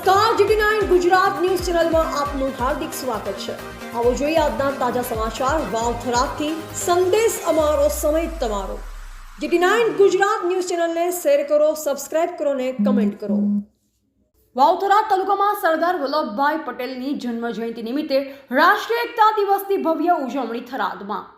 નમસ્કાર, GT nine Gujarat news ચેનલમાં આપનું હાર્દિક સ્વાગત છે. આવો જોઈએ આજના તાજા સમાચાર વાવથરાથી સંદેશ અમારો, સમય તમારો. જીટી નાઇન ગુજરાત ન્યૂઝ ચેનલને શેર કરો, સબસ્ક્રાઇબ કરો ને કમેન્ટ કરો. વાવથરા તાલુકામાં સરદાર વલ્લભભાઈ પટેલની જન્મ જયંતિ નિમિત્તે રાષ્ટ્રીય એકતા દિવસની ભવ્ય ઉજવણી થરાદમાં.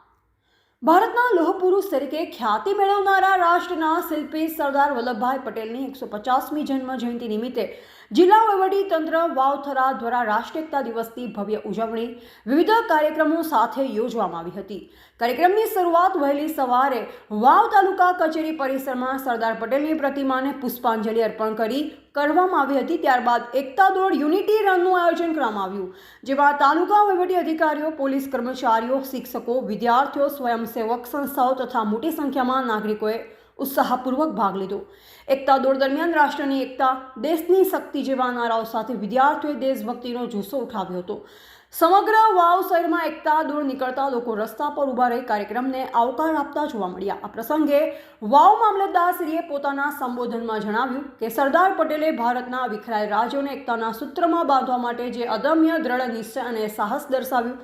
ભારતના લોહ પુરુષ તરીકે ખ્યાતિ મેળવનારા રાષ્ટ્રના શિલ્પી સરદાર વલ્લભભાઈ પટેલની એકસો પચાસમી જન્મ જયંતિ નિમિત્તે જિલ્લા તંત્ર વાવથરા દ્વારા રાષ્ટ્રીય એકતા દિવસની ભવ્ય ઉજવણી વિવિધ કાર્યક્રમો સાથે યોજવામાં આવી હતી. કાર્યક્રમની શરૂઆત વહેલી સવારે વાવ તાલુકા કચેરી પરિસરમાં સરદાર પટેલની પ્રતિમાને પુષ્પાંજલિ અર્પણ કરી કરવામાં આવી હતી, ત્યારબાદ એકતા દોડ યુનિટી રનનું આયોજન કરવામાં આવ્યું, જેમાં તાલુકા વહીવટી અધિકારીઓ, પોલીસ કર્મચારીઓ, શિક્ષકો, વિદ્યાર્થીઓ, સ્વયંસેવક સંસ્થાઓ તથા મોટી સંખ્યામાં નાગરિકોએ ઉત્સાહપૂર્વક ભાગ લીધો. એકતા દોડ દરમિયાન રાષ્ટ્રની એકતા, દેશની શક્તિ જેવા નારાઓ સાથે વિદ્યાર્થીઓએ દેશભક્તિનો જુસ્સો ઉઠાવ્યો હતો. સમગ્ર વાવ શહેરમાં એકતા દોડ નીકળતા લોકો રસ્તા પર ઊભા રહી કાર્યક્રમને આવકાર આપતા જોવા મળ્યા. આ પ્રસંગે વાવ મામલતદારશ્રીએ પોતાના સંબોધનમાં જણાવ્યું કે સરદાર પટેલે ભારતના વિખરાય રાજ્યોને એકતાના સૂત્રમાં બાંધવા માટે જે અદમ્ય દ્રઢ નિશ્ચય અને સાહસ દર્શાવ્યું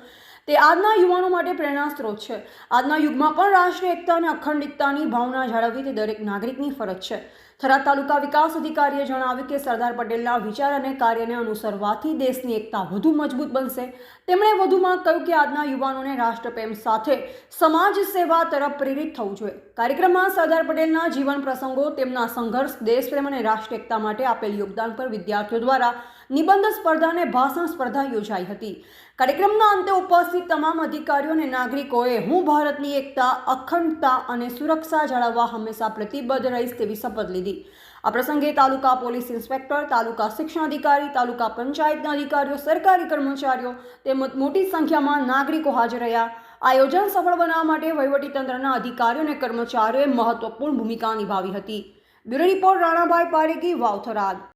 તે આજના યુવાનો માટે પ્રેરણા સ્ત્રોત છે. આજના યુગમાં પણ રાષ્ટ્રીય એકતા અને અખંડિતતાની ભાવના જાળવવી તે દરેક નાગરિકની ફરજ છે. થરાદ તાલુકા વિકાસ અધિકારીએ જણાવ્યું કે સરદાર પટેલના વિચાર અને કાર્યને અનુસરવાથી દેશની એકતા વધુ મજબૂત બનશે. તેમણે વધુમાં કહ્યું કે આજના યુવાનોને રાષ્ટ્રપ્રેમ સાથે સમાજ સેવા તરફ પ્રેરિત થવું જોઈએ. કાર્યક્રમમાં સરદાર પટેલના જીવન પ્રસંગો, તેમના સંઘર્ષ, દેશપ્રેમ અને રાષ્ટ્રીય એકતા માટે આપેલ યોગદાન પર વિદ્યાર્થીઓ દ્વારા નિબંધ સ્પર્ધા અને ભાષણ સ્પર્ધા યોજાઈ હતી. કાર્યક્રમના અંતે ઉપસ્થિત તમામ અધિકારીઓ અને નાગરિકોએ હું ભારતની એકતા, અખંડતા અને સુરક્ષા જાળવવા હંમેશા પ્રતિબદ્ધ રહીશ તેવી શપથ લીધી. આ પ્રસંગે તાલુકા પોલીસ ઇન્સ્પેક્ટર, તાલુકા શિક્ષણ અધિકારી, તાલુકા પંચાયતના અધિકારીઓ, સરકારી કર્મચારીઓ તેમજ મોટી સંખ્યામાં નાગરિકો હાજર રહ્યા. આયોજન સફળ બનાવવા માટે વહીવટીતંત્રના અધિકારીઓ અને કર્મચારીઓએ મહત્વપૂર્ણ ભૂમિકા નિભાવી હતી. Bureau report Ranabhai Parekhi, Vavtharad.